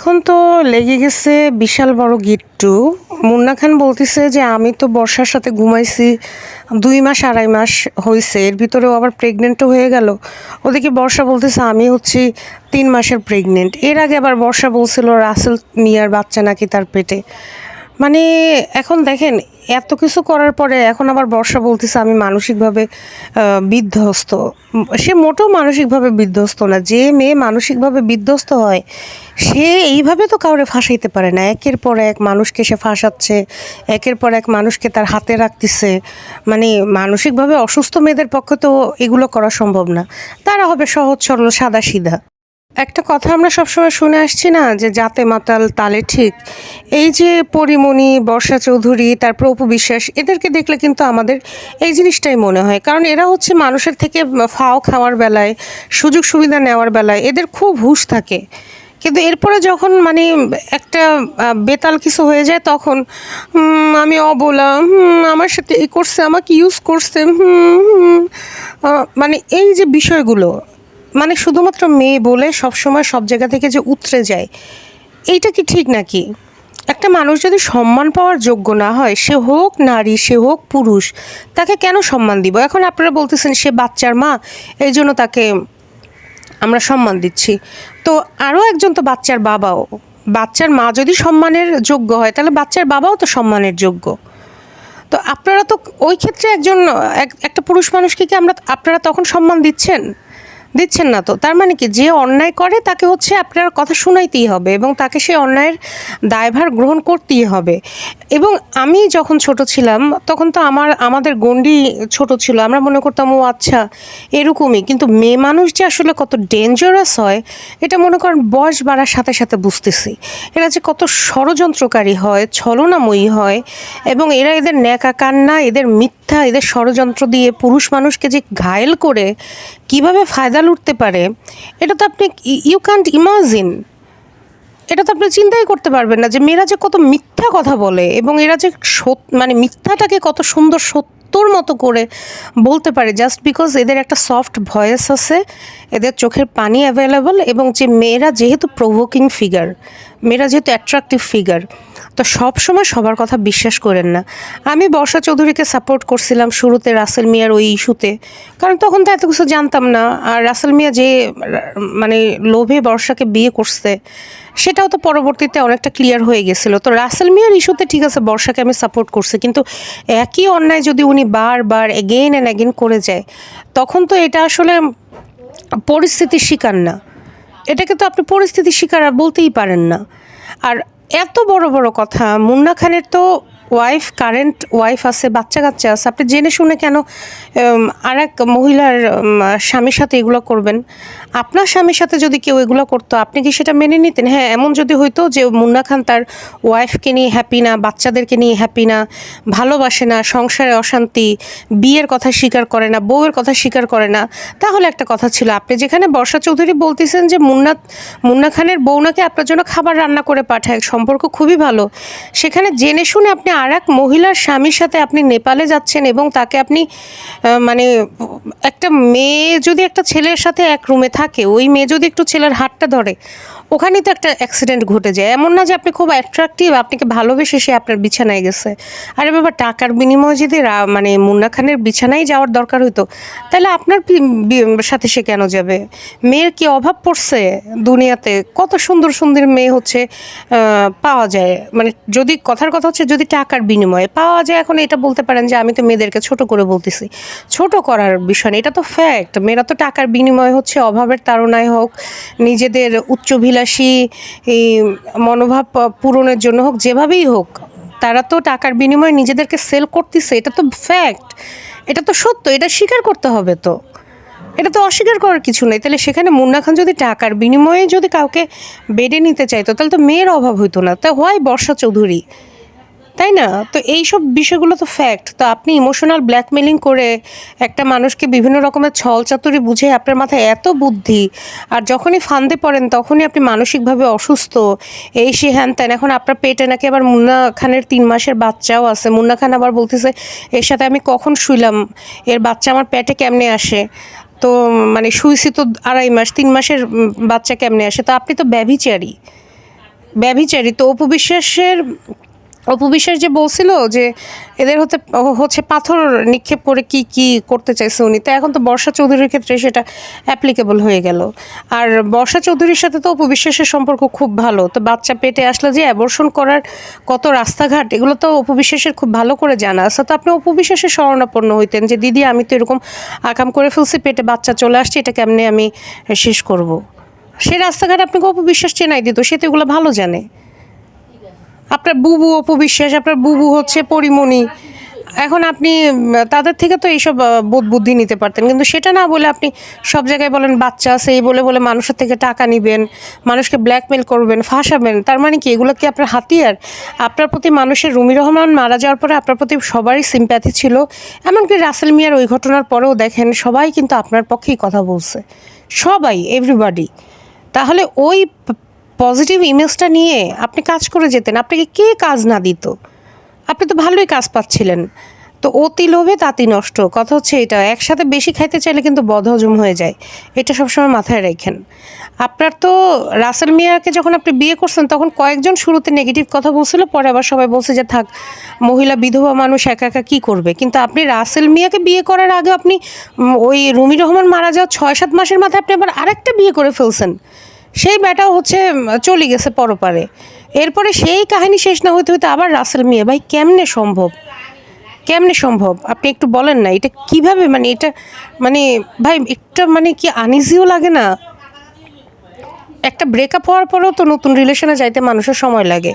এখন তো লেগে গেছে বিশাল বড় গিট্টু মুন্না খান বলতেছে যে, আমি তো বর্ষার সাথে ঘুমাইছি দুই মাস, আড়াই মাস হয়েছে এর ভিতরেও আবার প্রেগনেন্টও হয়ে গেল। ওদিকে বর্ষা বলতেছে, আমি হচ্ছি তিন মাসের প্রেগনেন্ট এর আগে আবার বর্ষা বলছিল, রাসেল মিয়ার বাচ্চা নাকি তার পেটে। মানে এখন দেখেন, এত কিছু করার পরে এখন আবার বর্ষা বলতেছে আমি মানসিকভাবে বিধ্বস্ত। সে মোটেও মানসিকভাবে বিধ্বস্ত না। যে মেয়ে মানসিকভাবে বিধ্বস্ত হয়, সে এইভাবে তো কাউরে ফাঁসাইতে পারে না। একের পর এক মানুষকে সে ফাঁসাচ্ছে, একের পর এক মানুষকে তার হাতে রাখতেছে। মানে মানসিকভাবে অসুস্থ মেয়েদের পক্ষে তো এগুলো করা সম্ভব না। তারা হবে সহজ, সরল, সাদা, সিধা। একটা কথা আমরা সবসময় শুনে আসছি না, যে জাতে মাতাল তালে ঠিক। এই যে পরিমণি, বর্ষা চৌধুরী তারপর অপু বিশ্বাস, এদেরকে দেখলে কিন্তু আমাদের এই জিনিসটাই মনে হয়। কারণ এরা হচ্ছে মানুষের থেকে ফাও খাওয়ার বেলায়, সুযোগ সুবিধা নেওয়ার বেলায় এদের খুব হুঁশ থাকে। কিন্তু এরপরে যখন মানে একটা বেতাল কিছু হয়ে যায় তখন আমি অবলা আমার সাথে এ করছে, আমাকে ইউজ করছে মানে এই যে বিষয়গুলো মানে শুধুমাত্র মেয়ে বলে সবসময় সব জায়গা থেকে যে উতরে যায়, এইটা কি ঠিক নাকি? একটা মানুষ যদি সম্মান পাওয়ার যোগ্য না হয়, সে হোক নারী, সে হোক পুরুষ, তাকে কেন সম্মান দিব? এখন আপনারা বলতেছেন সে বাচ্চার মা, এই জন্য তাকে আমরা সম্মান দিচ্ছি। তো আরও একজন তো বাচ্চার বাবাও। বাচ্চার মা যদি সম্মানের যোগ্য হয়, তাহলে বাচ্চার বাবাও তো সম্মানের যোগ্য। তো আপনারা তো ওই ক্ষেত্রে একজন, এক- একটা পুরুষ মানুষকে কি আমরা, আপনারা তখন সম্মান দিচ্ছেন? দিচ্ছেন না তো। তার মানে কি, যে অন্যায় করে তাকে হচ্ছে আপনার কথা শোনাইতেই হবে এবং তাকে সেই অন্যায়ের দায়ভার গ্রহণ করতেই হবে। এবং আমি যখন ছোট ছিলাম, তখন তো আমার, আমাদের গণ্ডি ছোট ছিল, আমরা মনে করতাম, ও আচ্ছা এরকমই। কিন্তু মেয়ে মানুষ যে আসলে কত ডেঞ্জারাস হয়, এটা মনে করেন বয়স বাড়ার সাথে সাথে বুঝতেছি। এরা যে কত ষড়যন্ত্রকারী হয়, ছলনাময়ী হয়, এবং এরা এদের ন্যাকা কান্না, এদের মিথ্যা, এদের ষড়যন্ত্র দিয়ে পুরুষ মানুষকে যে ঘায়েল করে, কীভাবে ফায়দা লুটতে পারে, এটা তো আপনি ইউ ক্যান্ট ইমাজিন এটা তো আপনি চিন্তাই করতে পারবেন না যে মেয়েরা যে কত মিথ্যা কথা বলে এবং এরা যে মানে মিথ্যাটাকে কত সুন্দর সত্যর মতো করে বলতে পারে জাস্ট বিকজ এদের একটা সফট ভয়েস আছে, এদের চোখের পানি অ্যাভেলেবল এবং যে মেয়েরা যেহেতু প্রভোকিং ফিগার মেয়েরা যেহেতু অ্যাট্রাকটিভ ফিগার তো সব সময় সবার কথা বিশ্বাস করেন না। আমি বর্ষা চৌধুরীকে সাপোর্ট করছিলাম শুরুতে রাসেল মিয়ার ওই ইস্যুতে। কারণ তখন তো এত কিছু জানতাম না। আর রাসেল মিয়া যে মানে লোভে বর্ষাকে বিয়ে করছে, সেটাও তো পরবর্তীতে অনেকটা ক্লিয়ার হয়ে গেছিল। তো রাসেল মিয়ার ইস্যুতে ঠিক আছে, বর্ষাকে আমি সাপোর্ট করছি। কিন্তু একই অন্যায় যদি উনি বারবার এগেইন অ্যান্ড অ্যাগেন করে যায়, তখন তো এটা আসলে পরিস্থিতির শিকার না। এটাকে তো আপনি পরিস্থিতির শিকার আর বলতেই পারেন না। আর এত বড় বড় কথা। মুন্না খানের তো ওয়াইফ কারেন্ট ওয়াইফ আছে, বাচ্চা কাচ্চা আছে, আপনি জেনে শুনে কেন আর এক মহিলার স্বামীর সাথে এগুলো করবেন? আপনার স্বামীর সাথে যদি কেউ এগুলো করতো, আপনি কি সেটা মেনে নিতেন? হ্যাঁ এমন যদি হইতো যে মুন্না খান তার ওয়াইফকে নিয়ে হ্যাপি না, বাচ্চাদেরকে নিয়ে হ্যাপি না, ভালোবাসে না, সংসারে অশান্তি, বিয়ের কথা স্বীকার করে না, বউয়ের কথা স্বীকার করে না, তাহলে একটা কথা ছিল। আপনি যেখানে বর্ষা চৌধুরী বলতেছেন যে মুন্না মুন্না খানের বউ নাকি আপনার জন্য খাবার রান্না করে পাঠায়, সম্পর্ক খুবই ভালো। সেখানে জেনে শুনে আপনি আর এক মহিলার স্বামীর সাথে আপনি নেপালে যাচ্ছেন এবং তাকে আপনি মানে একটা মেয়ে যদি একটা ছেলের সাথে এক রুমে থাকে, ওই মেয়ে যদি একটু ছেলের হাতটা ধরে ওখানেই তো একটা অ্যাক্সিডেন্ট ঘটে যায়। এমন না যে আপনি খুব অ্যাট্রাকটিভ আপনাকে ভালোবেসে সে আপনার বিছানায় গেছে। আরে বাবা, টাকার বিনিময়ে যদি মানে মুন্না খানের বিছানায় যাওয়ার দরকার হইতো, তাহলে আপনার সাথে সে কেন যাবে? মেয়ের কি অভাব পড়ছে দুনিয়াতে? কত সুন্দর সুন্দর মেয়ে হচ্ছে পাওয়া যায়। মানে যদি, কথার কথা হচ্ছে যদি টাকার বিনিময়ে পাওয়া যায়, এখন এটা বলতে পারেন যে আমি তো মেয়েদেরকে ছোট করে বলতেছি। ছোট করার বিষয় এটা তো ফ্যাক্ট মেয়েরা তো টাকার বিনিময়ে হচ্ছে, অভাবের তাড়নায় হোক, নিজেদের উচ্চভিলাষী এই মনোভাব পূরণের জন্য হোক, যেভাবেই হোক, তারা তো টাকার বিনিময়ে নিজেদেরকে সেল করতেছে, এটা তো ফ্যাক্ট এটা তো সত্য, এটা স্বীকার করতে হবে তো। এটা তো অস্বীকার করার কিছু নেই, তাহলে সেখানে মুন্না খান যদি টাকার বিনিময়ে যদি কাউকে বেডে নিতে চাইতো, তাহলে তো মেয়ের অভাব হইতো না। তা হয় বর্ষা চৌধুরী তাই না? তো এই সব বিষয়গুলো তো ফ্যাক্ট তো আপনি ইমোশনাল ব্ল্যাকমেলিং করে একটা মানুষকে বিভিন্ন রকমের ছল চাতুরি বুঝে আপনার মাথায় এত বুদ্ধি, আর যখনই ফান্দে পড়েন তখনই আপনি মানসিকভাবে অসুস্থ। এই সে হ্যান ত্যান, এখন আপনার পেটে নাকি আবার মুন্না খানের তিন মাসের বাচ্চাও আছে। মুন্না খান আবার বলতেছে, এর সাথে আমি কখন শুইলাম? এর বাচ্চা আমার পেটে কেমনে আসে? তো মানে শুইছি তো আড়াই মাস, তিন মাসের বাচ্চা কেমনে আসে? তো আপনি তো ব্যভিচারী। ব্যভিচারী। তো অপু বিশ্বাসের অপু বিশ্বাস যে বলছিল যে এদের হতে হচ্ছে পাথর নিক্ষেপ করে কি কি করতে চাইছে উনি। তো এখন তো বর্ষা চৌধুরীর ক্ষেত্রে সেটা অ্যাপ্লিকেবল হয়ে গেল। আর বর্ষা চৌধুরীর সাথে তো অপু বিশ্বাসের সম্পর্ক খুব ভালো। তো বাচ্চা পেটে আসলে যে অ্যাবর্ষণ করার কত রাস্তাঘাট, এগুলো তো অপু বিশ্বাসের খুব ভালো করে জানা। আছে তো আপনি অপু বিশ্বাসের শরণাপন্ন হইতেন যে, দিদি, আমি তো এরকম আকাম করে ফেলছি, পেটে বাচ্চা চলে আসছে, এটা কেমনে আমি শেষ করব। সে রাস্তাঘাট আপনাকে অপু বিশ্বাস চেনাই দিত? সে তো এগুলো ভালো জানে। আপনার বুবু, অপু বিশ্বাস, আপনার বুবু হচ্ছে পরিমণি। এখন আপনি, তাদের থেকে তো এইসব বোধ বুদ্ধি নিতে পারতেন। কিন্তু সেটা না বলে আপনি সব জায়গায় বলেন বাচ্চা আছে, এই বলে বলে মানুষের থেকে টাকা নেবেন, মানুষকে ব্ল্যাকমেল করবেন, ফাঁসাবেন, তার মানে কি? এগুলো কি আপনার হাতিয়ার? আপনার প্রতি মানুষের রুমি রহমান মারা যাওয়ার পরে আপনার প্রতি সবারই সিম্প্যাথি ছিল। এমনকি রাসেল মিয়ার ওই ঘটনার পরেও দেখেন, সবাই কিন্তু আপনার পক্ষেই কথা বলছে। সবাই এভরিবাডি তাহলে ওই পজিটিভ ইমেজটা নিয়ে আপনি কাজ করে যেতেন। আপনাকে কে কাজ না দিত? আপনি তো ভালোই কাজ পাচ্ছিলেন। তো অতি লোভে তাতি নষ্ট। কথা হচ্ছে এটা, একসাথে বেশি খাইতে চাইলে কিন্তু বদহজম হয়ে যায়। এটা সবসময় মাথায় রেখেন। আপনার তো রাসেল মিয়াকে যখন আপনি বিয়ে করছেন, তখন কয়েকজন শুরুতে নেগেটিভ কথা বলছিল, পরে আবার সবাই বলছে যে, থাক, মহিলা বিধবা মানুষ একা একা কী করবে? কিন্তু আপনি রাসেল মিয়াকে বিয়ে করার আগে আপনি ওই রুমি রহমান মারা যাওয়ার ছয় সাত মাসের মাথায় আপনি আবার আরেকটা বিয়ে করে ফেলছেন। সেই ব্যাটাও হচ্ছে চলে গেছে পরপারে। এরপরে সেই কাহিনী শেষ না হইতে হইতে আবার রাসেল মিয়া, ভাই, কেমনে সম্ভব? কেমনে সম্ভব? আপনি একটু বলেন না, এটা কীভাবে মানে এটা মানে ভাই, একটা মানে কি আনইজিও লাগে না? একটা ব্রেকআপ হওয়ার পরেও তো নতুন রিলেশনে যাইতে মানুষের সময় লাগে।